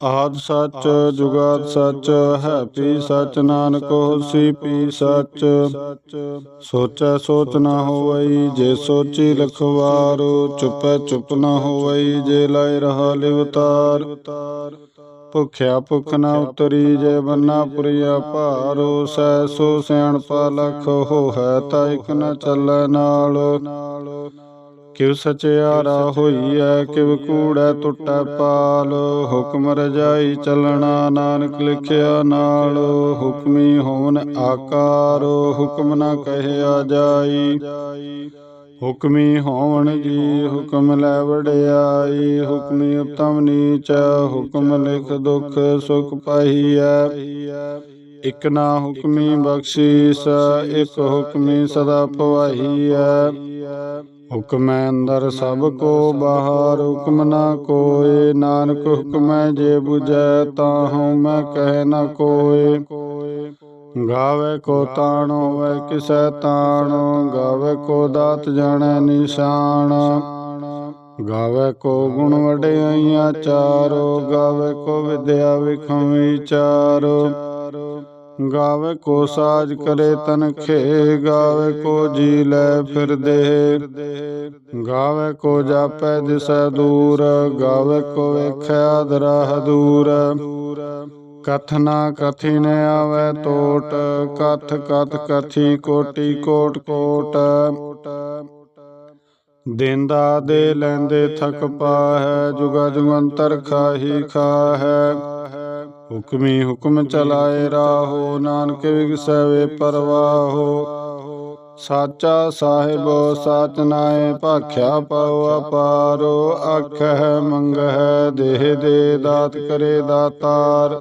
ਆਦ ਸੱਚ ਜੁਗਾਦ ਸੱਚ ਹੈ ਪੀ ਸੱਚ ਨਾਨਕ ਹੋਸੀ ਪੀ ਸੱਚ। ਸੋਚੈ। ਸੋਚ ਨਾ ਹੋਵਈ ਜੇ ਸੋਚੀ ਲਖਵਾਰ ਚੁਪੈ ਚੁਪ ਨਾ ਹੋਵਈ ਜੇ ਲਾਇ ਰਹਾ ਲਿਵਤਾਰ। ਭੁਖਿਆ ਭੁਖ ਨਾ ਉਤਰੀ ਜੇ ਬੰਨਾ ਪੁਰੀਆ ਭਾਰੋ ਸੈ ਸੋ ਸਿਆਣਪਾ ਲਖ ਹੋ ਹੈ ਤਾ ਇਕ ਨ ਚੱਲੈ ਨਾਲ। ਕਿਵ ਸਚਿਆਰਾ ਹੋਈਐ ਕਿਵ ਕੂੜੈ ਟੁੱਟੈ ਪਾਲ। ਹੁਕਮ ਰਜਾਈ ਚੱਲਣਾ ਨਾਨਕ ਲਿਖਿਆ ਨਾਲ। ਹੁਕਮੀ ਹੋਵਨ ਆਕਾਰ। ਹੁਕਮ ਨਾ ਕਹਿਆ ਜਾਈ। ਹੁਕਮੀ ਹੋਵਣ ਜੀ ਹੁਕਮ ਲੈ ਵਡਿਆਈ। ਹੁਕਮੀ ਉਤਮ ਨੀਚ ਹੁਕਮ ਲਿਖ ਦੁਖ ਸੁਖ ਪਾਈਐ ਇਕ ਨਾ ਹੁਕਮੀ ਬਖਸ਼ੀਸ ਇਕ ਹੁਕਮੀ ਸਦਾ ਭਵਾਈਐ ਹੁਕਮੈ ਅੰਦਰ ਸਭ ਕੋ ਬਾਹਰ, ਹੁਕਮ ਨਾ ਕੋਏ ਨਾਨਕ ਹੁਕਮੈ ਜੇ 부ਜੈ ਤਾਹਉ ਮੈਂ ਕਹਿ ਨ ਕੋਏ ਗਾਵੇ ਕੋ ਤਾਣ, ਹੋਵੇ ਕਿਸੈ ਤਾਣ। ਗਾਵੇ ਕੋ ਦਾਤ ਜਾਣੈ ਨਿਸ਼ਾਨ। ਗਾਵੇ ਕੋ ਗੁਣ ਵਡਿਆਈਆਂ ਚਾਰੋ। ਗਾਵੇ ਕੋ ਵਿਦਿਆ ਵਿਖਮ ਵਿਚਾਰੋ ਗਾਵੇ ਕੋ ਸਾਜ ਕਰੇ ਤਨ ਖੇ, ਗਾਵੇ ਕੋ ਜੀ ਲੈ ਫਿਰਦੇ ਗਾਵੇ ਕੋ ਜਾਪੈ ਦਿਸੈ ਦੂਰ, ਗਾਵੇ ਕੋ ਵੇਖਿਆ ਦਰਾਹ ਦੂਰ ਕਥਨਾ ਕਥੀ ਨ ਆਵੇ ਟੋਟ ਕਥ ਕਥ ਕਥੀ ਕੋਟੀ ਕੋਟ ਕੋਟ। ਦੇਂਦਾ ਦੇ ਲੈਂਦੇ ਥਕ ਪਾਹੈ, ਜੁਗਾ ਜੁਗੰਤਰ ਖਾਹੀ ਖਾਹੈ। ਹੁਕਮੀ ਹੁਕਮ ਚਲਾਏ ਰਾਹੋ ਨਾਨਕ ਵਿਗਸੈ ਵੇ ਪਰਵਾਹੋ। ਸਾਚਾ ਸਾਹਿਬ ਸਾਚ ਨਾਏ ਭਾਖਿਆ ਪਾਉ ਅਪਾਰੋ। ਆਖੈ ਮੰਗਹਿ ਦੇਹ ਦੇ ਦਾਤ ਕਰੇ ਦਾਤਾਰ।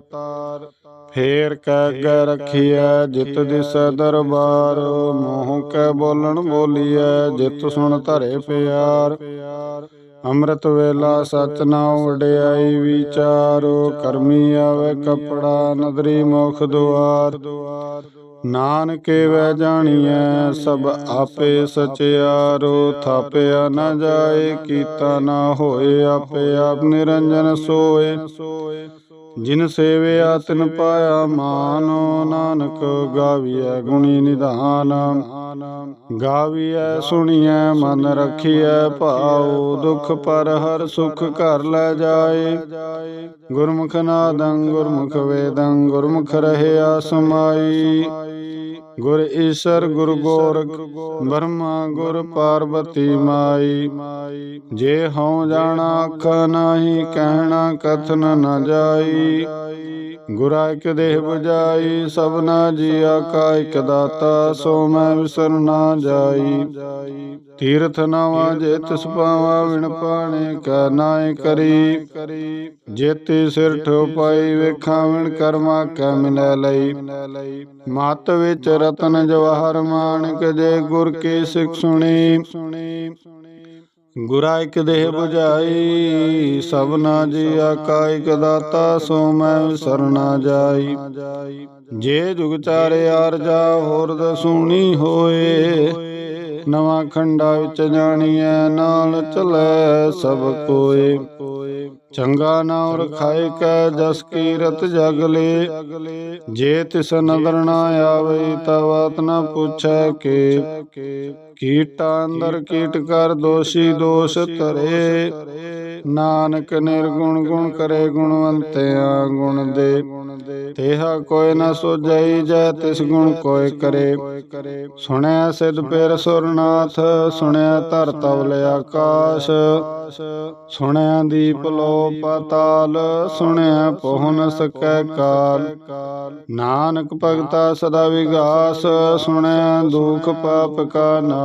ਫੇਰ ਕਹਿ ਗੈ ਰਖੀਐ ਜਿਤ ਦਿਸੈ ਦਰਬਾਰ। ਮੋਹ ਕੈ ਬੋਲਣ ਬੋਲੀਐ ਜਿਤ ਸੁਣ ਧਰੇ ਪਿਆਰ। ਅੰਮ੍ਰਿਤ ਵੇਲਾ ਸਚ ਨਾਉ ਵਡਿਆਈ ਵਿਚਾਰੋ ਕਰਮੀ ਆਵੇ ਕਪੜਾ ਨਦਰੀ ਮੁਖ ਦੁਆਰ। ਨਾਨਕੇ ਵੈ ਜਾਣੀਐ ਸਭ ਆਪੇ ਸਚਿਆਰੋ ਥਾਪਿਆ ਨਾ ਜਾਏ ਕੀਤਾ ਨਾ ਹੋਏ ਆਪੇ ਆਪ ਨਿਰੰਜਨ ਸੋਏ। ਜਿਨ ਸੇਵਿਆ ਤਿਨ ਪਾਇਆ ਮਾਨੋ, ਨਾਨਕ ਗਾਵੀਐ ਗੁਣੀ ਨਿਧਾਨ। ਗਾਵੀਐ ਸੁਣੀਐ ਮਨ ਰਖੀਐ ਭਾਉ, ਦੁਖ ਪਰ ਹਰ ਸੁਖ ਘਰ ਲੈ ਜਾਏ। ਗੁਰਮੁਖ ਨਾਦੰ ਗੁਰਮੁਖ ਵੇਦੰ, ਗੁਰਮੁਖ ਰਹਿਆ ਸਮਾਈ। ਗੁਰ ਈਸ਼ਰ ਗੁਰ ਗੋਰਖ ਬ੍ਰਹਮਾ ਗੁਰ ਪਾਰਬਤੀ ਮਾਈ। ਜੇ ਹਉ ਜਾਣਾ ਅੱਖ ਨਾਹੀ ਕਹਿਣਾ ਕਥਨ ਨ ਜਾਈ। ਗੁਰਾ ਇਕ ਦੇਹ 부ਜਾਈ ਸਭਨਾ ਜੀਆ ਕਾ ਇਕ ਦਾਤਾ, ਸੋ ਮੈਂ ਵਿਸਰ ਨਾ ਜਾਈ। ਤੀਰਥ ਨਵਾ ਜੇ ਤਿਸ ਪਾਵਾ ਵਿਣ ਪਾਣੇ ਕਾ ਨਾਏ ਕਰੀ। ਜੇਤੀ ਸਿਰ ਠੋ ਪਾਈ, ਵੇਖਾਂ ਵਿਣ ਕਰਮਾ ਕੈ ਮਿਲੈ ਲਈ। ਮਤ ਵਿੱਚ ਰਤਨ ਜਵਾਹਰ ਮਾਨਕ ਜੇ ਗੁਰ ਕੀ ਸਿੱਖ ਸੁਣੀ। ਗੁਰਾ ਇਕ ਦੇਹ 부ਜਾਈ ਸਭਨਾ ਜੀ ਆਕਾ ਇਕ ਦਾਤਾ ਸੋ ਮੈਂ ਸਰਣਾ ਜਾਈ। ਜੇ ਜੁਗ ਚਾਰੇ ਆਰਜਾ ਹੋਰ ਦਸੂਣੀ ਹੋਏ। ਨਵਾਂ ਖੰਡਾ ਵਿੱਚ ਜਾਣੀਐ ਨਾਲ ਚਲੈ ਸਭ ਕੋਏ। ਚੰਗਾ ਨਾਮ ਰਖਾਏ ਕੈ ਜਸ ਕੀਰਤ ਜਗਲੇ। ਜੇ ਤਿਸ ਨਦਰ ਨਾ ਆਵੇ ਤਾ ਬਾਤ ਨਾ ਪੁੱਛੈ ਕੇ। ਕੀਟਾ ਅੰਦਰ ਕੀਟ ਕਰ, ਦੋਸ਼ੀ ਦੋਸ਼ ਧਰੇ। ਨਾਨਕ ਨਿਰਗੁਣ ਗੁਣ ਕਰੇ ਗੁਣਵੰਤਿਆ ਗੁਣ ਦੇ। ਤੇਹਾ ਕੋਈ ਨਾ ਸੋਜਈ ਜੈ, ਤਿਸ ਗੁਣ ਕੋਇ ਕਰੇ। ਸੁਣਿਆ ਸਿਧ ਪੇਰ ਸੁਰਨਾਥ, ਸੁਣਿਆ ਧਰ ਤਵਲ ਆਕਾਸ਼। ਸੁਣਿਆ ਦੀਪ ਲੋ ਪਤਾਲ, ਸੁਣਿਆ ਪਹੁ ਸਕੈ ਕਾਲ। ਨਾਨਕ ਭਗਤਾ ਸਦਾ ਵਿਗਾਸ, ਸੁਣਿਆ ਦੁਖ ਪਾਪ ਕਾ ਨਾ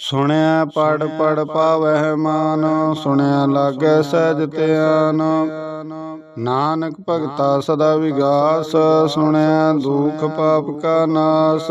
ਸੁਣਿਆ ਪੜ ਪੜ ਪਾਵਹਿ ਮਾਨ ਸੁਣਿਆ ਲਾਗੈ ਸਹਿਜ ਧਿਆਨ। ਨਾਨਕ ਭਗਤਾ ਸਦਾ ਵਿਗਾਸ ਸੁਣਿਆ ਦੁਖ ਪਾਪ ਕਾ ਨਾਸ।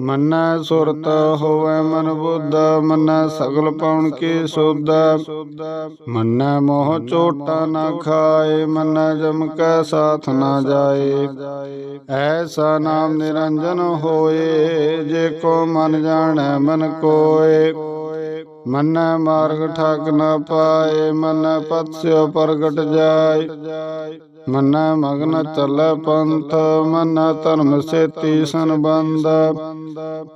ਮੰਨੈ ਸੁਰਤ ਹੋਵੇ ਮਨ ਬੁੱਧ, ਮੰਨੈ ਸਗਲ ਪਾਉਣ ਕੀ ਸੁਧ। ਮੰਨੈ ਮੋਹ ਚੋਟਾ ਨਾ ਖਾਏ, ਮਨ ਜਮ ਕੈ ਸਾਥ ਨਾ ਜਾਏ। ਐਸਾ ਨਾਮ ਨਿਰੰਜਨ ਹੋਏ, ਜੇ ਕੋ ਮਨ ਜਾਣੈ ਮਨ ਕੋਏ। ਮੰਨੈ ਮਾਰਗ ਠਾਕ ਨਾ ਪਾਏ, ਮਨ ਪਤਸਿਓ ਪ੍ਰਗਟ ਜਾਏ। ਮੰਨੈ ਮਗਨ ਚੱਲੈ ਪੰਥ, ਮੰਨੈ ਧਰਮ ਸੇਤੀ ਸੰਬੰਧ।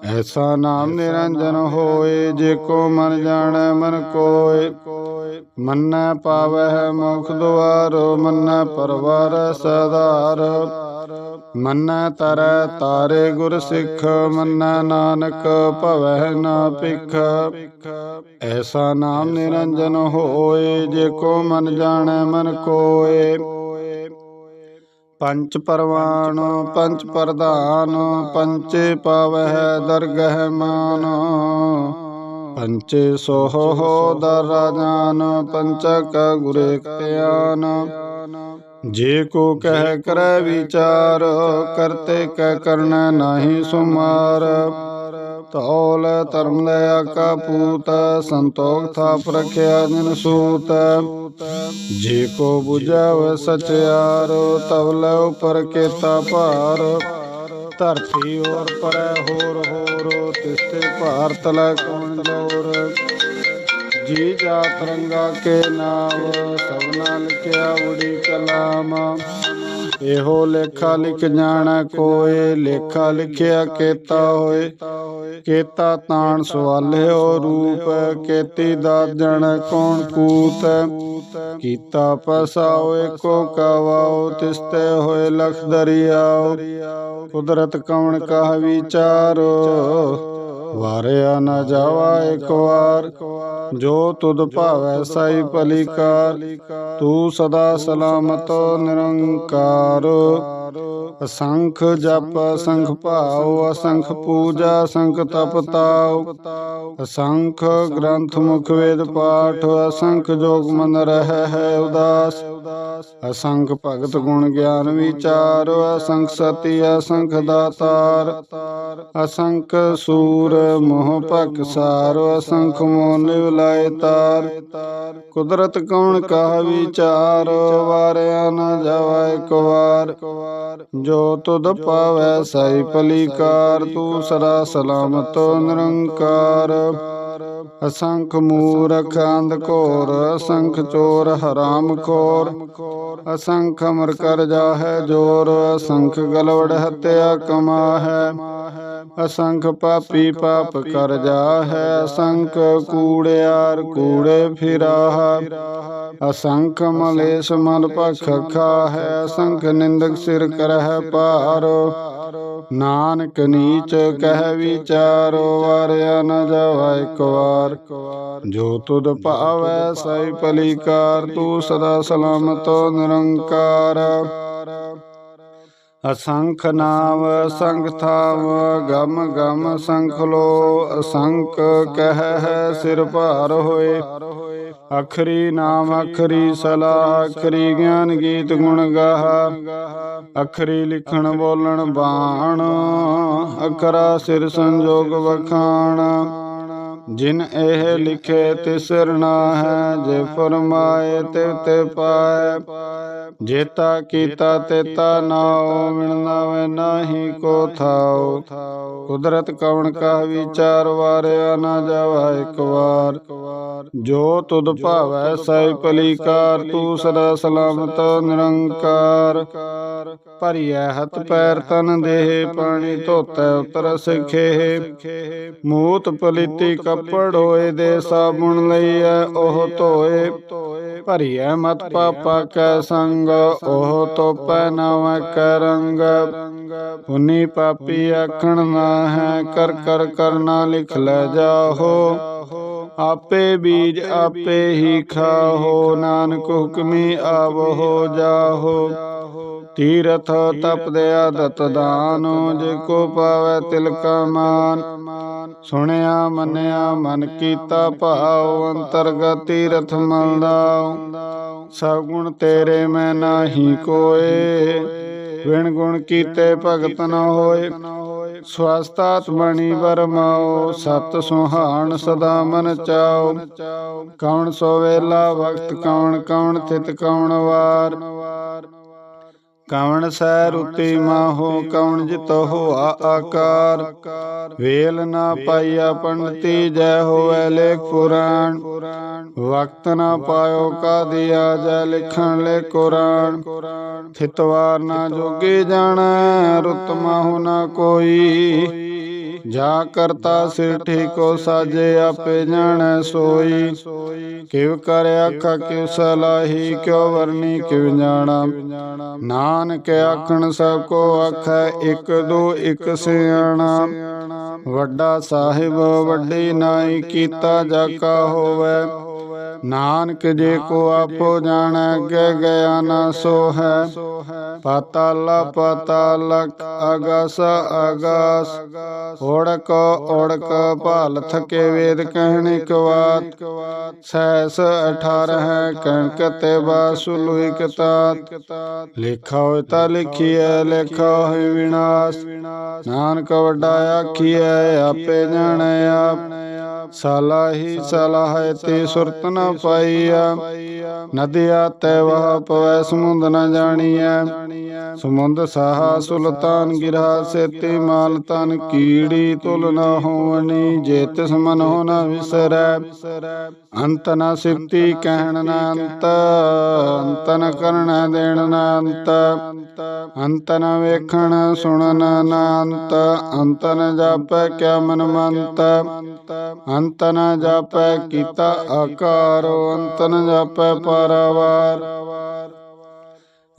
ਐਸਾ ਨਾਮ ਨਿਰੰਜਨ ਹੋਏ, ਜੇ ਕੋ ਮਨ ਜਾਣੈ ਮਨ ਕੋਏ। ਮੰਨੈ ਪਾਵਹਿ ਮੁਖ ਦੁਆਰ, ਮੰਨੈ ਪਰਵਾਰ ਸਦਾਰ ਮੰਨੈ ਤਰੈ ਤਾਰੇ ਗੁਰ ਸਿੱਖ, ਮੰਨੈ ਨਾਨਕ ਭਵਹਿ ਨਾ ਭਿਖ। ਐਸਾ ਨਾਮ ਨਿਰੰਜਨ ਹੋਏ, ਜੇ ਕੋ ਮਨ ਜਾਣੈ ਮਨ ਕੋਏ। ਪੰਚ ਪਰਵਾਨ ਪੰਚ ਪ੍ਰਧਾਨ ਪੰਚੇ ਪਾਵਹਿ ਦਰਗਹਿ ਮਾਨ। ਪੰਚੇ ਸੋਹ ਦਰਜਾਨ ਦਰ ਰਾਜਾਨ ਪੰਚਕ ਗੁਰੇ ਧਿਆਨ ਜੇ ਕੋ ਕਹਿ ਕਰੈ ਵਿਚਾਰ, ਕਰਤੇ ਕਹਿ ਕਰਨਾ ਨਾਹੀ ਸੁਮਾਰ। ਤੌਲ ਧਰਮ ਲੈ ਆਕਾ ਪੂਤ, ਸੰਤੋਖ ਥਾਪ ਰਖਿਆ ਜਿਨ ਸੂਤ। ਜੇ ਕੋ 부ਝਾਵ ਸਚਿਆਰ ਤਵ ਲੈ ਉਪਰ ਕੇਤਾ ਭਾਰ। ਧਰਤੀ ਔਰ ਪਰੈ ਹੋਰ ਹੋਰ, ਤਿਸਤੇ ਭਾਰਤ ਲੈ ਕੌਣ ਲੋਰ। ਜੀ ਜਾ ਤਰੰਗਾ ਕੇ ਨਾਮ ਸਭਨਾ ਲਿਖਿਆ ਉੜੀ ਕਲਾਮ। ਇਹੋ ਲੇਖਾ ਲਿਖ ਜਾਣਾ ਕੋਏ ਲੇਖਾ ਲਿਖਿਆ ਕੇਤਾ ਹੋਏ। ਕੇਤਾ ਤਾਣ ਸਵਾਲਿਓ ਰੂਪ ਕੇਤੀ ਦਾਜਣ ਕੌਣ ਕੂਤ? ਕੀਤਾ? ਪਸਾਓ ਏਕੋ ਕਵਾਓ ਤਿਸਤੇ ਹੋਏ ਲਖ ਦਰਿਆਓ। ਕੁਦਰਤ ਕਵਣ ਕਹ ਵਿਚਾਰੋ ਵਾਰਿਆ ਨਾ ਜਾਵਾ ਇੱਕ ਵਾਰ ਜੋ ਤੁਧ ਭਾਵੈ ਸਾਈ ਭਲੀਕਾਰ ਤੂੰ ਸਦਾ ਸਲਾਮਤ ਨਿਰੰਕਾਰ। ਅਸੰਖ ਜਪ, ਅਸੰਖ ਭਾਉ, ਅਸੰਖ ਪੂਜਾ, ਅਸੰਖ ਤਪ ਤਾਉ। ਅਸੰਖ ਗ੍ਰੰਥ ਮੁਖ ਵੇਦ ਪਾਠ, ਅਸੰਖ ਜੋਗ ਮਨ ਰਹਿ ਹੈ ਉਦਾਸ। ਅਸੰਖ ਭਗਤ ਗੁਣ ਗਿਆਨ ਵਿਚਾਰ, ਅਸੰਖ ਸਤੀ, ਅਸੰਖ ਦਾਤਾਰ। ਅਸੰਖ ਸੂਰ ਮੋਹ ਭਕ ਸਾਰ, ਅਸੰਖ ਮੋਹ ਨਿਵਲਾਏ ਤਾਰ। ਕੁਦਰਤ ਕੌਣ ਕਹ ਵਿਚਾਰ, ਵਾਰਿਆ ਨ ਜਾਵਾ ਇੱਕ ਵਾਰ ਜੋ ਤੁਧ ਪਾਵੈ ਸਾਈ ਭਲੀਕਾਰ ਤੂੰ ਸਦਾ ਸਲਾਮਤ ਨਿਰੰਕਾਰ। ਅਸੰਖ ਮੂਰਖ ਅੰਧ ਘੋਰ ਅਸੰਖ ਚੋਰ ਹਰਾਮ ਖੋਰ। ਅਸੰਖ ਅਮਰ ਕਰ ਜਾਹੈ ਜੋਰ, ਅਸੰਖ ਗਲਵੜ ਹਤਿਆ ਕਮਾ ਹੈ ਅਸੰਖ ਪਾਪੀ ਪਾਪ ਕਰ ਜਾਹੈ, ਅਸੰਖ ਕੂੜਿਆਰ ਕੂੜੇ ਫਿਰਾਹ। ਅਸੰਖ ਮਲੇਸ਼ ਮਲ ਭਖ ਖਾਹੈ, ਅਸੰਖ ਨਿੰਦਕ ਸਿਰ ਕਰਹਿ ਪਾਰ ਨਾਨਕ ਨੀਚ ਕਹਿ ਵਿਚਾਰੋ ਵਾਰਿਆ ਨ ਜਾਵਾ ਇੱਕ ਵਾਰ। ਜੋ ਤੁਧ ਭਾਵੈ ਸਈ ਭਲੀਕਾਰ ਤੂੰ ਸਦਾ ਸਲਾਮਤ ਨਿਰੰਕਾਰ। ਅਸੰਖ ਨਾਮ ਸੰਖ ਥਾਵ, ਗਮ ਗਮ ਸੰਖ ਲੋ ਅਸੰਖ ਕਹਿ ਸਿਰ ਭਾਰ ਹੋਏ। ਅਖਰੀ ਨਾਮ, ਅਖਰੀ ਸਲਾਹ, ਅਖਰੀ ਗਿਆਨ ਗੀਤ ਗੁਣ ਗਾਹ। ਅਖਰੀ ਲਿਖਣ ਬੋਲਣ ਬਾਣ, ਅਖਰਾ ਸਿਰ ਸੰਜੋਗ ਵਖਾਣ। ਜਿਨ ਇਹ ਲਿਖੇ ਤਿਸ ਨਾ ਹੈ ਜੇ ਫਰਮਾਏ ਤੇ ਤੇ ਪਾਏ ਜੇਤਾ ਕੀਤਾ ਤੇਤਾ ਨਾਉ, ਮਿਲਣਾ ਵੇ ਨਾਹੀ ਕੋ ਥਾਉ। ਕੁਦਰਤ ਕਵਣ ਕਾ ਵਿਚਾਰ ਵਾਰਿਆ ਨਾ ਜਾਵਾ ਇੱਕ ਵਾਰ। ਜੋ ਤੁਧ ਭਾਵੈ ਸੈ ਭਲੀਕਾਰ, ਤੂੰ ਸਦਾ ਸਲਾਮਤ ਨਿਰੰਕਾਰ। ਭਰੀਐ ਹੱਥ ਪੈਰ ਤਨ ਦੇਹ, ਪਾਣੀ ਧੋਤੈ ਉਤਰ ਸਿਖੇ ਮੂਤ ਪਲੀਤੀ ਕਪ ਕੱਪੜ ਹੋਏ ਦੇ ਸਾਬੁਣ ਲਈਐ ਉਹ ਧੋਏ। ਭਰੀਐ ਮਤ ਪਾਪਾ ਕੈ ਸੰਗ, ਉਹ ਤੋਪੈ ਨਵ ਕੈ ਰੰਗ। ਪਾਪੀ ਆਖਣ ਨਾ ਹੈ ਕਰ ਕਰ ਕਰਨਾ ਲਿਖ ਲੈ ਜਾਹੋ। ਆਪੇ ਬੀਜ ਆਪੇ ਹੀ ਖਾਹੋ, ਨਾਨਕ ਹੁਕਮੀ ਆਵ ਹੋ ਜਾਹੋ। ਤੀਰਥ ਤਪਦੇ ਆਦਤ ਦਾਨ, ਜੇ ਕੋ ਪਾਵੇ ਤਿਲ ਮਾਨ। ਸੁਣਿਆ, ਮੰਨਿਆ, ਮਨ ਕੀਤਾ ਭਾਉ, ਅੰਤਰਗਤ ਤੀਰਥ ਮਲਦਾ ਸਭ ਗੁਣ ਤੇਰੇ ਮੈਂ ਨਾਹੀ ਕੋਏ ਵਿਣ ਗੁਣ ਕੀਤੇ ਭਗਤ ਨਾ ਹੋਏ। ਸਵਸਤਾਤ ਬਣੀ ਵਰਮਾਓ, ਸਤ ਸੁਹਾਣ ਸਦਾ ਮਨ ਚਾਓ। ਕੌਣ ਸੋ ਵੇਲਾ, ਵਕਤ ਕੌਣ ਕੌਣ, ਥਿਤ ਕੌਣ ਵਾਰ। ਕਵਣ ਸੈ ਰੁਤੀ ਮਾਹੋ ਕਵਣ ਜਿਤ ਹੋਆ ਆਕਾਰ। ਵੇਲ ਨਾ ਪਾਈਆ ਪੰਡਤੀ ਜੈ ਹੋਵੇ ਲੇਖ ਪੁਰਾਣ। ਵਕਤ ਨਾ ਪਾਇਓ ਕਾ ਦਿਆ ਜੈ ਲਿਖਣ ਲੈ ਕੁਰਾਨ। ਥਿਤਵਾਰ ਨਾ ਜੋਗੇ ਜਾਣੈ ਰੁਤ ਮਾਹੁ ਨਾ ਕੋਈ। ਜਾ ਕਰਤਾ ਸਿਰ ਠੀਕੋ ਸਾਜੇ ਆਪੇ ਜਾਣੈ ਸੋਈ। ਕਿਵ ਕਰ ਆਖਾ ਕਿਵ ਸਲਾਹੀ ਕਿਉ ਵਰਨੀ ਕਿਵ ਜਾਣਾ। ਨਾਨਕ ਆਖਣ ਸਭ ਕੋ ਆਖੈ ਇੱਕ ਦੋ ਇੱਕ ਸਿਆਣਾ। ਵੱਡਾ ਸਾਹਿਬ ਵੱਡੀ ਨਾਈ ਕੀਤਾ ਜਾ ਕਾ ਹੋਵੇ। ਨਾਨਕ ਜੇ ਕੋ ਆਪੋ ਜਾਣੈ ਅੱਗੇ ਗਿਆ ਨਾ ਸੋ ਹੈ ਪਾਤਾਲ ਪਾਤਾਲਕ ਅਗਸ ਅਗਸ। ਓੜਕ ਓੜਕ ਭਾਲ ਥਕੇ ਵੇਦ ਕਹਿਣ ਇਕ ਬਾਤ ਸੈਸ 18 ਹੈ ਕਣਕ ਤੇ ਬਾਸੁਲੁ ਇਕ ਤਾਤ ਲਿਖਾ ਹੋਇ ਤਾ ਲਿਖੀਐ ਲਿਖਾ ਹੋਇ ਵਿਨਾਸ਼। ਨਾਨਕ ਵੱਡਾ ਆਖੀਐ ਆਪੇ ਜਾਣੈ ਆਪ। ਸਲਾਹੀ ਸਲਾਹੈ ਤੇ ਸੁਰਤ ਨ ਪਾਈਆ। ਨਦਿਆ ਤੈ ਵਹ ਪਵੈ, ਸਮੁੰਦ ਨ ਜਾਣੀਐ। ਸਮੁੰਦ ਸਾਹਾ ਸੁਲਤਾਨ ਗਿਰਾ ਸੇਤੀ ਮਾਲ ਤਨ ਕੀੜੀ ਤੁਲ ਨ ਹੋਵਨੀ। ਜੇ ਤਿਸ ਮਨ ਹੋ ਨ ਵਿਸਰੈ, ਅੰਤ ਨ ਸਿਫਤੀ ਕਹਿਣ ਨ ਅੰਤ। ਅੰਤ ਨ ਕਰਨ ਦੇਣ ਨ ਅੰਤ। ਅੰਤ ਨ ਵੇਖਣ ਸੁਣਨ ਨ ਅੰਤ। ਅੰਤ ਨ ਜਾਪੈ ਕਿਆ ਮਨ ਮੰਤ ਅੰਤ ਨ ਜਾਪੈ, ਕੀਤਾ ਆਕਾਰੋ ਅੰਤ ਨ ਜਾਪੈ, ਪਾਰਾਵਾਰ।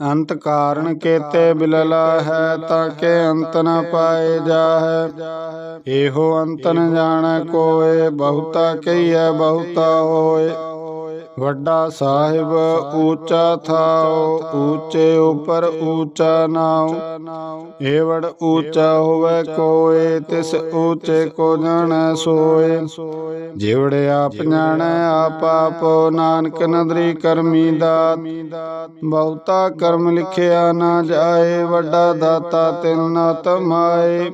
ਅੰਤ ਕਾਰਨ ਕੇਤੇ ਬਿਲਲਾ ਹੈ, ਤਾਂ ਕਿ ਅੰਤ ਨ ਪਾਏ ਜਾਹੈ। ਇਹੋ ਅੰਤ ਨ ਜਾਣੈ ਕੋਏ, ਬਹੁਤਾ ਕਹੀਐ, ਬਹੁਤਾ ਹੋਏ। ਵੱਡਾ ਸਾਹਿਬ ਊਚਾ ਥਾਉ ਊਚੇ ਉਪਰ ਊਚਾ ਨਾਉ। ਏਵੜ ਊਚਾ ਹੋਵੇ ਕੋਏ, ਤਿਸ ਊਚੇ ਕੋ ਜਾਣੈ ਸੋਏ। ਜਿਵੜੇ ਆਪ ਜਾਣੈ ਆਪ ਆਪ ਨਾਨਕ ਨਦਰੀ ਕਰਮੀ ਦਾਤ। ਬਹੁਤਾ ਕਰਮ ਲਿਖਿਆ ਨਾ ਜਾਏ, ਵੱਡਾ ਦਾਤਾ ਤਿਨ ਨਾ ਤਮਾਏ।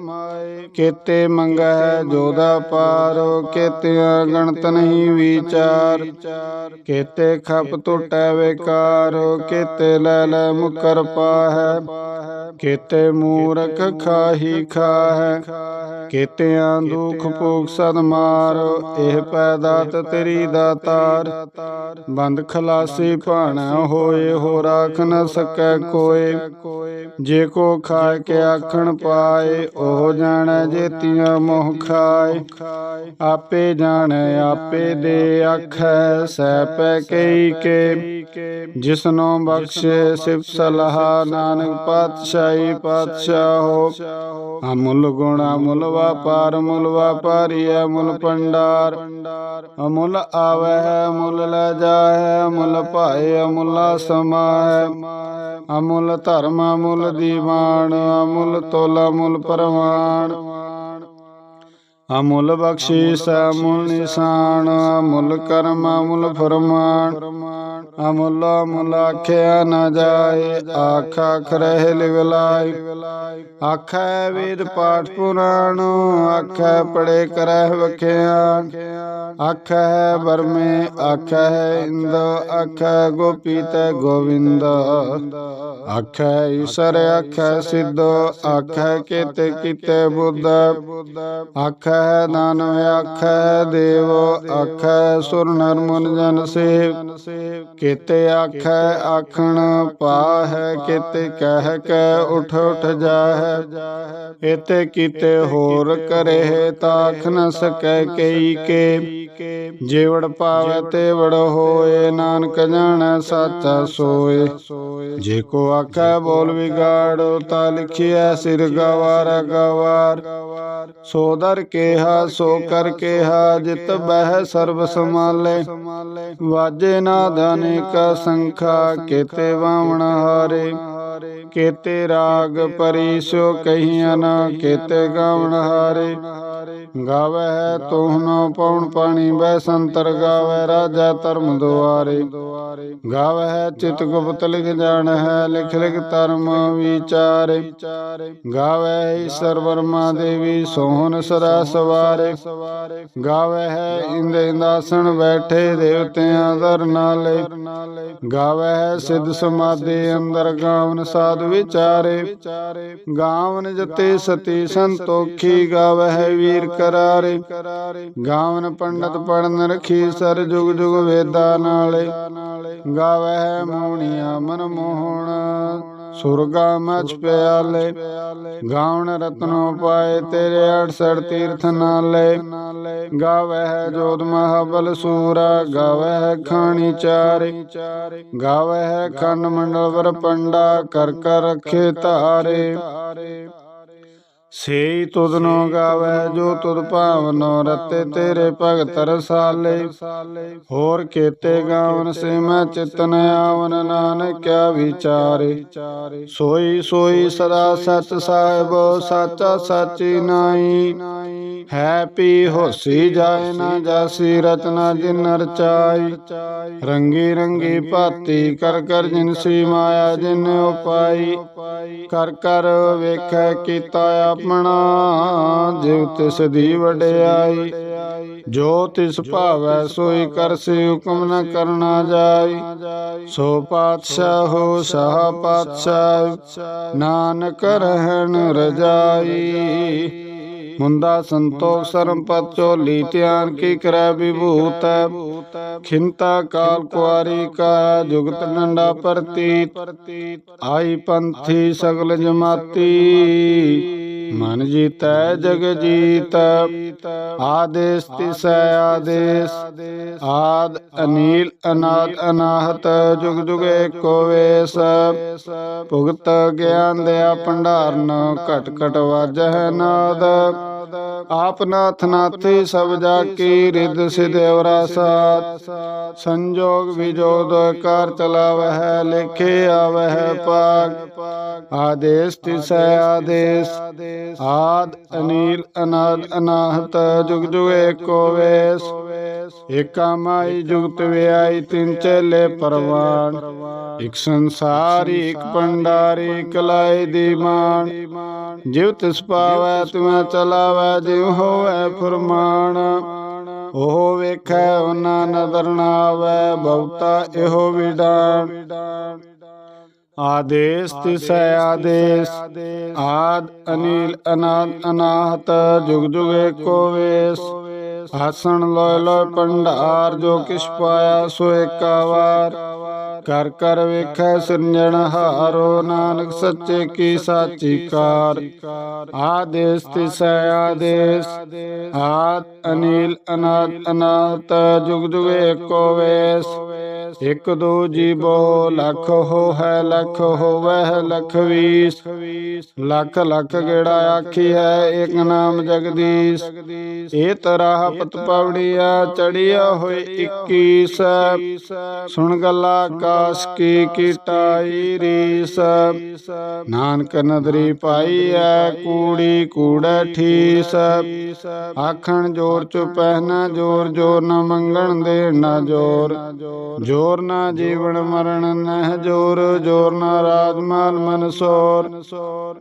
ਕੇਤੇ ਮੰਗੈ ਜੋਦਾ ਪਾਰੋ ਕੇਤਿਆਂ ਗਣਤ ਨਹੀਂ ਵਿਚਾਰ। ਕੇਤੇ ਖਪ ਟੁਟੈ ਵਿਕਾਰੋ ਕੇਤੇ ਲੈ ਲੈ ਮੁਕਰ ਪਾਹੈ। ਕੇਤੇ ਮੂਰਖ ਖਾਹੀ ਖਾਹੈ, ਕੇਤਿਆਂ ਦੁਖ ਭੋਗ ਸਦ ਮਾਰ, ਇਹ ਪੈਦਾਤ ਤੇਰੀ ਦਾਤਾਰ ਬੰਦ ਖਲਾਸੀ ਭਾਣਾ, ਹੋਏ ਹੋ ਰਾਖ ਨ ਸਕੈ ਕੋਏ। ਜੇ ਕੋ ਖਾ ਕੇ ਆਖਣ ਪਾਏ, ਉਹ ਜਾਣੈ ਜੇਤੀਆਂ ਮੋਹ ਖਾਏ। ਆਪੇ ਜਾਣੈ, ਆਪੇ ਦੇ ਆਖੈ ਸੈ ਪੈ ਕਈ ਕੇ। ਜਿਸਨੋ ਬਖਸ਼ੇ ਸਿਫ ਸਲਾਹ, ਨਾਨਕ ਪਾਤਸ਼ਾਹੀ ਪਾਤਸ਼ਾਹੋ ਅਮੁੱਲ ਗੁਣ ਅਮੁੱਲ ਵਾਪਾਰ ਮੁੱਲ ਵਾਪਾਰੀ ਅਮੁੱਲ ਪੰਡਾਰ ਅਮੁੱਲ ਆਵੈ ਹੈ ਮੁੱਲ ਲੈ ਜਾਹੈ, ਅਮੁੱਲ ਭਾਏ, ਅਮੁੱਲ ਸਮਾਹੈ। ਅਮੁੱਲ ਧਰਮ, ਅਮੁੱਲ ਦੀਵਾਨ, ਅਮੁੱਲ ਤੋਲ, ਅਮੁੱਲ ਪਰਮਾਨ ਅਮੁੱਲ ਬਖਸ਼ੀਸ ਅਮੁੱਲ ਨਿਸ਼ਾਨ ਅਮੁੱਲ ਕਰਮ ਅਮੁੱਲ ਫਰਮਾਨ। ਅਮੁੱਲ ਅਮੁੱਲ ਆਖਿਆ ਨਾ ਜਾਏ ਆਖ ਆਖ ਰਹਿ ਲਿਵਲਾਈ ਆਖੈ ਵੇਦ ਪਾਠ ਪੁਰਾਣ ਆਖੈ ਪੜੇ ਕਰਹਿ ਵਖਿਆਨ। ਆਖੈ ਬਰਮੇ ਆਖੈ ਇੰਦ ਆਖੈ ਗੋਪੀ ਤੈ ਗੋਵਿੰਦ। ਆਖੈ ਈਸ਼ਰ ਆਖੈ ਸਿੱਧ ਆਖੈ ਕੀਤੇ ਕੀਤੇ ਬੁੱਧ। ਆਖੈ ਦਾਨਵ ਆਖੈ, ਦੇਵ ਆਖੈ, ਸੁਰ ਨਰ ਮਨ ਜਨ ਸੇਵ। ਕੀਤੇ ਆਖੈ, ਆਖਣ ਪਾਹੈ, ਕੀਤੇ ਕਹਿ ਕੈ ਉਠ ਉਠ ਜਾਹੈ। ਇਤੇ ਕੀਤੇ ਹੋਰ ਕਰੇ, ਤਾਖ ਨ ਸਕੈ ਕਈ ਕੇ। ਜੀਵੜ ਪਾਵੈ ਤੇ ਵੜ ਹੋਏ ਨਾਨਕ ਜਾਣੈ ਸਾਚਾ ਸੋਏ। ਜੇ ਕੋ ਆਖੈ ਬੋਲ ਵਿਗਾੜੋ ਤਾ ਲਿਖਿਆ ਸਿਰ ਗਵਾਰ ਗਵਾਰ। ਸੋ ਦਰ ਕੇਹਾ ਸੋ ਕਰ ਕੇਹਾ ਜਿਤ ਬਹਿ ਸਰਬ ਸਮਾਲੇ ਵਾਜੇ ਨਾਦ ਅਨੇਕ ਸੰਖਾ ਕੀਤੇ ਵਾਵਣ ਹਾਰੇ। ਕੀਤੇ ਰਾਗ ਪਰਿਸੋ ਕਹੀਆਂ ਨਾ ਕੀਤੇ ਗਾਵਣ ਹਾਰੇ। ਗਾਵੇ ਤੋਹਨ ਪਉਣ ਪਾਣੀ ਬੈ ਸੰਤਰ ਗਾਵੇ ਰਾਜਾ ਧਰਮ ਦੁਆਰੇ। ਗਾਵੇ ਹੈ ਚਿਤ ਗੁਪਤ ਲਿਖ ਜਾਣ ਹੈ ਲਿਖ ਲਿਖ ਧਰਮ ਵਿਚਾਰੇ। ਗਾਵੇ ਈਸ਼ਰ ਵਰਮਾ ਦੇਵੀ ਸੋਹਣ ਸਦਾ ਸਵਾਰੇ। ਗਾਵੇ ਹੈ ਇੰਦ ਇੰਦਾਸਣ ਬੈਠੇ ਦੇਵਤਿਆਂ ਦਰ ਨਾਲੇ। ਗਾਵੇ ਹੈ ਸਿੱਧ ਸਮਾਧੀ ਅੰਦਰ ਗਾਵਨ ਸਾਧ ਵਿਚਾਰੇ। ਗਾਵਨ ਜਤੇ ਸਤੀ ਸੰਤੋਖੀ, ਗਾਵੇ ਹੈ ਵੀਰ ਕਰਾਰੇ। ਗਾਵਨ ਪੰਡਤ ਪੜਨ ਰਖੀ ਸਰ ਜੁਗ ਜੁਗ ਵੇਦਾਂ ਨਾਲੇ। ਗਾਵੇ ਹੈ ਮਨ ਮੋਹਣ, ਸੁਰਗਾ ਮਚ ਪਿਆਲੇ। ਗਾਵਣ ਰਤਨੋ ਪਾਏ ਤੇਰੇ 68 ਤੀਰਥ ਨਾਲੇ। ਗਾਵੇ ਹੈ ਜੋਤ ਮਹਾਬਲ ਸੂਰਾ ਗਾਵੇ ਹੈ ਖਾਣੀ ਚਾਰੇ। ਗਾਵੇ ਹੈ ਖੰਡ ਮੰਡਲ ਵਰ ਪੰਡਾ ਕਰ ਕਰ ਰਖੇ ਧਾਰੇ। ਸੇਈ ਤੁਧ ਨੋ ਗਾਵੇ ਜੋ ਤੁਧ ਭਾਵਨੋ ਰਤੇ ਤੇਰੇ ਭਗਤ ਰਸਾਲੇ। ਹੋਰ ਕੀਤੇ ਗਾਵਨ ਸੇ ਮੈਂ ਚਿਤਨ ਆਵਨ ਨਾਨਕਿਆ ਵਿਚਾਰੇ। ਸੋਈ ਸੋਈ ਸਦਾ ਸਚ ਸਾਹਿਬ ਸਾਚਾ ਸਾਚੀ ਨਾਈ ਹੈ ਪੀ ਹੋਸੀ ਜਾਏ ਨਾ ਜਾਸੀ, ਰਤਨਾ ਜਿਨ ਰਚਾਈ ਰੰਗੀ ਰੰਗੀ ਭਾਤੀ ਕਰ ਕਰ ਜਿਨਸੀ ਮਾਇਆ ਜਿਨ ਉਪਾਈ। ਕਰ ਕਰ ਵੇਖੈ ਕੀਤਾ ਆਪਣਾ ਜਿਵ ਤਿਸ ਦੀ ਵਡਿਆਈ। ਜੋ ਤਿਸ ਭਾਵੈ ਸੋਈ ਕਰਸੀ ਹੁਕਮ ਨ ਕਰਨਾ ਜਾਈ। ਸੋ ਪਾਤਸ਼ਾਹ ਹੋ ਸਾਹ ਪਾਤਸ਼ਾਹ, ਨਾਨਕ ਰਹਿਣ ਰਜਾਈ। ਮੁੰਦਾ ਸੰਤੋਖ ਸਰਮ ਪਤ ਝੋਲੀ ਧਿਆਨ ਕੀ ਕਰੈ ਵਿਭੂਤ। ਖਿੰਤਾ ਕਾਲ ਕੁਆਰੀ ਕਾ ਜੁਗਤ ਡੰਡਾ ਪ੍ਰਤੀਤ ਆਈ ਪੰਥੀ ਸਗਲ ਜਮਾਤੀ। ਮਨ ਜੀਤੈ ਜਗ ਜੀਤ। ਆਦੇਸ ਤਿਸੈ ਆਦੇਸ ਆਦ ਅਨੀਲ ਅਨਾਦ ਅਨਾਹਤ। ਜੁਗ ਜੁਗ ਏਕੋ ਵੇਸ। ਭੁਗਤ ਗਿਆਨ ਦਿਆ ਭੰਡਾਰਨ। ਘਟ ਘਟ ਵਾਜਹਿ ਨਾਦ। ਆਪ ਨਾਥ ਨਾਥੀ ਸਭ ਜਾ ਕੀ ਰਿਦ ਸਿਦੇਵਰਾ ਸਾਥ। ਸੰਜੋਗ ਵਿਜੋਦ ਕਰ ਚਲਾਵਹਿ, ਲਿਖੇ ਆਵਹਿ ਪਾਗ। ਆਦੇਸ ਤਿਸੈ ਆਦੇਸ। ਆਦ ਅਨੀਲ ਅਨਾਦ ਅਨਾਹਤ, ਜੁਗ ਜੁਗ ਏਕੋ ਵੇਸ। ਏਕਾ ਮਾਈ ਜੁਗਤ ਵਿਆਈ, ਤਿੰਨ ਚੇਲੇ ਪਰਵਾਨ। ਇਕ ਸੰਸਾਰੀ, ਇਕ ਪੰਡਾਰੀ ਇਕ ਦੀ ਮਾਨ। ਜਿਵ ਤਿਸ ਪਾਵੈ ਤੁਮੈ ਚਲਾਵੈ ਜਿਵ ਹੋਵੈ ਫਰਮਾਨ, ਉਹ ਵੇਖੈ ਉਹਨਾਂ ਨਦਰ ਨਾ ਆਵੈ, ਬਹੁਤਾ ਇਹੋ ਵਿਡਾਨ ਆਦੇਸ ਤਿਸੈ ਆਦੇਸ, ਆਦ ਅਨੀਲ ਅਨਾਦ ਅਨਾਹਤ, ਜੁਗ ਜੁਗ ਏਕੋ ਵੇਸ। ਆਸਣ ਲੋਇ ਲੋਇ ਪੰਡਾਰ ਜੋ ਕਿਛ ਪਾਇਆ ਸੋ ਏਕਾ ਵਾਰ। ਕਰ ਕਰ ਵੇਖੈ ਸਿਰਜਣ ਹਾਰੋ, ਨਾਨਕ ਸੱਚੇ ਕੀ ਸਾਚੀ ਕਾਰ। ਆਦੇਸ ਤਿਸੈ ਆਦੇਸ ਆਦ ਅਨੀਲ ਅਨਾਦ ਅਨਾਹਤ ਜੁਗ ਜੁਗ ਏਕੋ ਵੇਸ। ਇਕ ਦੋ ਜੀਵੋ ਲੱਖ ਹੋ ਹੈ ਲੱਖ ਹੋਵੈ ਵੀਸ। ਲੱਖ ਲੱਖ ਗੇੜਾ ਆਖੀ ਹੈ ਏਕ ਨਾਮ ਜਗਦੀਸ਼। ਇਹ ਤਰਾਹ ਪਤ ਪਵੜੀਆ ਚੜੀਆ ਹੋਏ 21 ਸੁਣ ਗੱਲਾ ਆਕਾਸ਼ ਕੀ ਕੀਟਾਈ ਰੀਸ। ਨਾਨਕ ਨਦਰੀ ਪਾਈ ਐ ਕੂੜੀ ਕੂੜੈ ਠੀਸ। ਆਖਣ ਜੋਰ ਚ ਪਹਿਨਾ ਜੋਰ ਜੋਰ ਨਾ ਮੰਗਣ ਦੇਣ ਨਾ ਜੋਰ। ਜੋਰ ਨਾ ਜੀਵਨ ਮਰਨ ਨਹਿ ਜੋਰ ਜੋਰ ਨਾ ਮਨ ਮਨਸੋਰ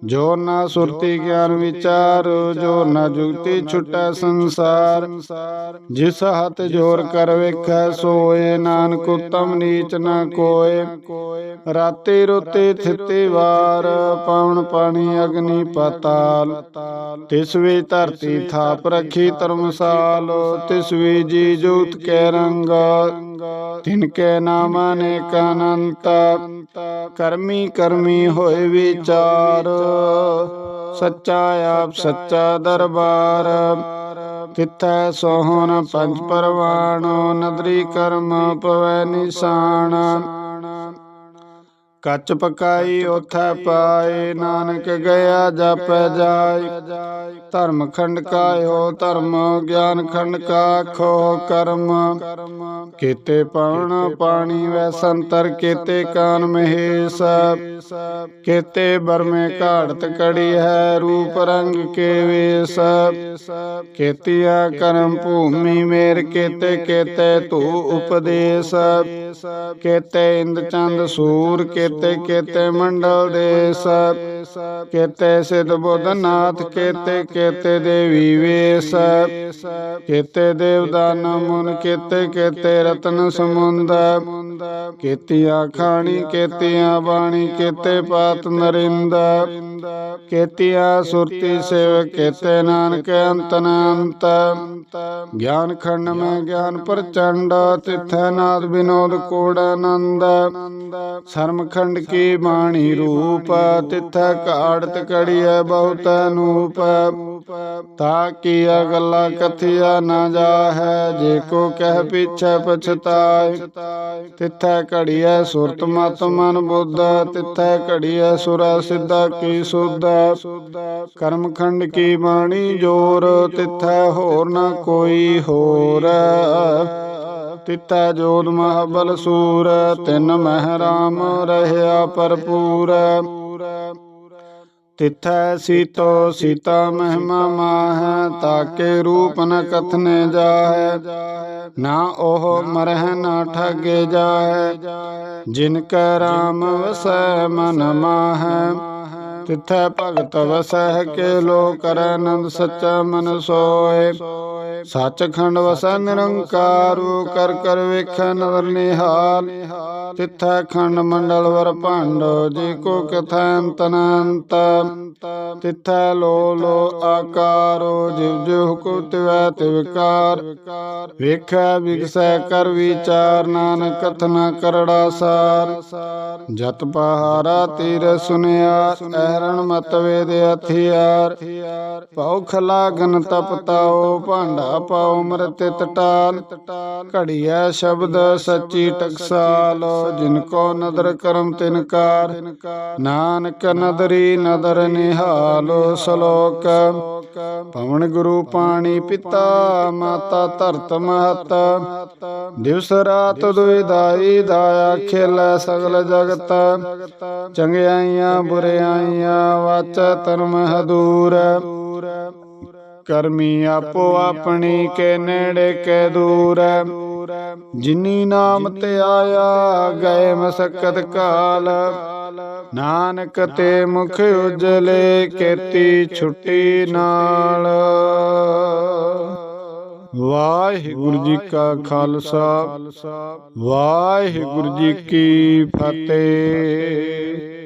ਜੋਰ ਨਾ ਸੁਰਤੀ ਗਿਆਨ ਵਿਚਾਰ, ਜੋਰ ਨਾ ਜੁਗਤੀ ਛੁਟੈ ਸੰਸਾਰ। ਜਿਸ ਹੱਥ ਜੋਰ ਕਰ ਵੇਖੈ, ਸੋਏ ਨਾਨਕ ਉਤਮ ਨੀਚ ਨਾ ਕੋਏ। ਰਾਤੀ ਰੁਤੀ ਥਿਤੀ ਵਾਰ ਪਾਉਣ ਪਾਣੀ ਅਗਨੀ ਪਤਾਲ। ਤਿਸ ਵੀ ਧਰਤੀ ਥਾਪ ਰੱਖੀ ਧਰਮਸਾਲ, ਤਿਸ ਵੀ ਜੀ ਜੋਤ ਕੇ ਰੰਗ। ਤਿਨ ਕੇ ਨਾਮ ਅਨੇਕ ਅਨੰਤ, ਕਰਮੀ ਕਰਮੀ ਹੋਏ ਵਿਚਾਰ। ਸੱਚਾ ਆਪ ਸੱਚਾ ਦਰਬਾਰ, ਤਿੱਥੈ ਸੋਹਣ ਪੰਜ ਪਰਵਾਣ, ਨਦਰੀ ਕਰਮ ਪਵੈ ਨਿਸ਼ਾਨ। ਕੱਚ ਪਕਾਈ ਉਥੈ ਪਾਏ ਨਾਨਕ ਗਿਆ ਜਪੈ ਜਾਇ ਧਰਮ ਖੰਡ ਕਾਇਓ ਧਰਮ ਗਿਆਨ ਖੰਡ ਕਾ ਖੋ ਕਰਮ। ਕੀਤੇ ਪਾਉਣ ਪਾਣੀ ਵੈ ਸੰਤਰ ਕੀਤੇ ਕਾਨ ਮਹੇਸ਼। ਕੀਤੇ ਬਰਮੇ ਘਾੜਤ ਕੜੀ ਹੈ ਰੂਪ ਰੰਗ ਕੇ ਵੇਸ। ਕੀਤਿਆ ਕਰਮ ਭੂਮੀ ਮੇਰ ਕੀਤੇ ਕੀਤੇ ਧੂ ਉਪਦੇਸ਼। ਕੀਤੇ ਇੰਦ ਚੰਦ ਸੂਰ ਕੀਤੇ ਕੀਤੇ ਮੰਡਲ ਦੇਸ ਕੀਤੇ ਸਿਧ ਬੁੱਧ ਨਾਥ ਕੀਤੇ ਕੀਤੇ ਦੇਵੀ ਵੇਸ ਕੀਤੇ ਦੇਵਦਾਨ ਮੁਨ ਕੀਤੇ ਕੀਤੇ ਰਤਨ ਸਮੁੰਦ ਕੀਤੀਆਂ ਖਾਣੀ ਕੀਤੀਆਂ ਬਾਣੀ ਕੀਤੇ ਪਾਤ ਨਰਿੰਦ ਕੀਤੀਆਂ ਸੁਰਤੀ ਸੇਵ ਕੀਤੇ ਨਾਨਕ ਅੰਤ ਅਨੰਤ। ਗਿਆਨ ਖੰਡ ਮੈਂ ਗਿਆਨ ਪ੍ਰਚੰਡ ਤਿਥੈ ਨਾਦ ਵਿਨੋਦ ਕੋੜ ਆਨੰਦ। ਸ਼ਰਮ ਖੰਡ ਕੀ ਬਾਣੀ ਰੂਪ ਤਿਥੈ ਘਾੜਤ ਕੜੀਐ ਬਹੁਤ ਅਨੂਪ ਤਾ ਕੀਆ ਗੱਲਾਂ ਕਥਿਆ ਨਾ ਜਾਹੈ ਜੇ ਕੋ ਕਹਿ ਪਿਛੈ ਪਛਤਾਇ। ਤਿਥੈ ਘੜੀਐ ਸੁਰਤ ਮਤ ਮਨ ਬੁੱਧ, ਤਿਥੈ ਘੜੀਐ ਸੁਰਾ ਸਿੱਧਾ ਕੀ ਸੁਧ। ਕਰਮ ਖੰਡ ਕੀ ਬਾਣੀ ਜੋਰ, ਤਿਥੈ ਹੋਰ ਨਾ ਕੋਈ ਹੋਰ। ਤਿਤੈ ਜੋਤ ਮਹਾਬਲ ਸੂਰ, ਤਿਨ ਮਹਿ ਰਾਮ ਰਹਿਆ ਭਰਪੂਰ। ਤਿਥੈ ਸੀਤੋ ਸੀਤਾ ਮਹਿਮਾ ਮਾਹ, ਤਾਕੇ ਰੂਪ ਨ ਕਥਨੇ ਜਾਹੈ। ਨਾ ਉਹ ਮਰਹਿ ਨਾ ਠਗੇ ਜਾਹੈ, ਜਿਨ ਕੈ ਰਾਮ ਵਸੈ ਮਨ ਮਾਹੈ। ਤਿਥੈ ਭਗਤ ਵਸਹਿ ਕੇ ਲੋ ਕਰੈ ਆਨੰਦ ਸੱਚਾ ਮਨ ਸੋਏ ਸੱਚਖੰਡ ਵਸੈ ਨਿਰੰਕਾਰੂ, ਕਰ ਕਰ ਵੇਖੈ ਨਦਰ ਨਿਹਾਲ। ਤਿਥੈ ਖੰਡ ਮੰਡਲ ਵਰ ਭਾਂਡੋ, ਜੀ ਕੋ ਕਥੈ ਅੰਤ ਤਿਥੈ ਲੋ ਲੋ ਆਕਾਰੋ, ਜਿਵ ਜਿਵ ਹੁਕਮ ਤਿਵੈ ਤਿਵਕਾਰ ਵੇਖੈ ਵਿਗਸੈ ਕਰ ਵਿਚਾਰ, ਨਾਨਕ ਕਥਨਾ ਕਰੜਾ ਸਾਰ। ਜਤ ਪਹਾਰਾ ਤੀਰ ਸੁਨਿਆ ਐਰਣ ਮਤ ਵੇਦ ਹਥਿਆਰ। ਭਉਖ ਲਾਗਨ ਤਪਤਾਓ ਭਾਂਡਾ ਪਾਓ ਮਰਤ ਟਟਾਲ ਘੜੀਐ ਸ਼ਬਦ ਸੱਚੀ ਟਕਸਾਲ, ਜਿਨ ਕੋ ਨਦਰ ਕਰਮ ਤਿਨਕਾਰ ਨਾਨਕ ਨਦਰੀ ਨਦਰ ਨਿਹਾਲੋ, ਸ਼ਲੋਕ। ਪਵਨ ਗੁਰੂ ਪਾਣੀ ਪਿਤਾ, ਮਾਤਾ ਧਰਤ ਮਹਤ। ਦਿਵਸ ਰਾਤ ਦੁਇਦਾਈ ਦਾਇਆ ਖੇਲੇ ਸਗਲ ਜਗਤ। ਚੰਗਿਆਈਆਂ ਬੁਰਿਆਈਆਂ ਵਾਚ ਧਰਮ ਹਦੂਰ ਕਰਮੀ ਆਪੋ ਆਪਣੀ ਕੇ ਨੇੜੇ ਕੇ ਦੂਰ। ਜਿਨੀ ਨਾਮ ਤੇ ਆਇਆ ਗਏ ਮਸਕਤ ਕਾਲ। ਨਾਨਕ ਤੇ ਮੁਖ ਉਜਲੇ ਕੀਤੀ ਛੁੱਟੀ ਨਾਲ। ਵਾਹਿਗੁਰੂ ਜੀ ਕਾ ਖਾਲਸਾ, ਵਾਹਿਗੁਰੂ ਜੀ ਕੀ ਫਤਿਹ।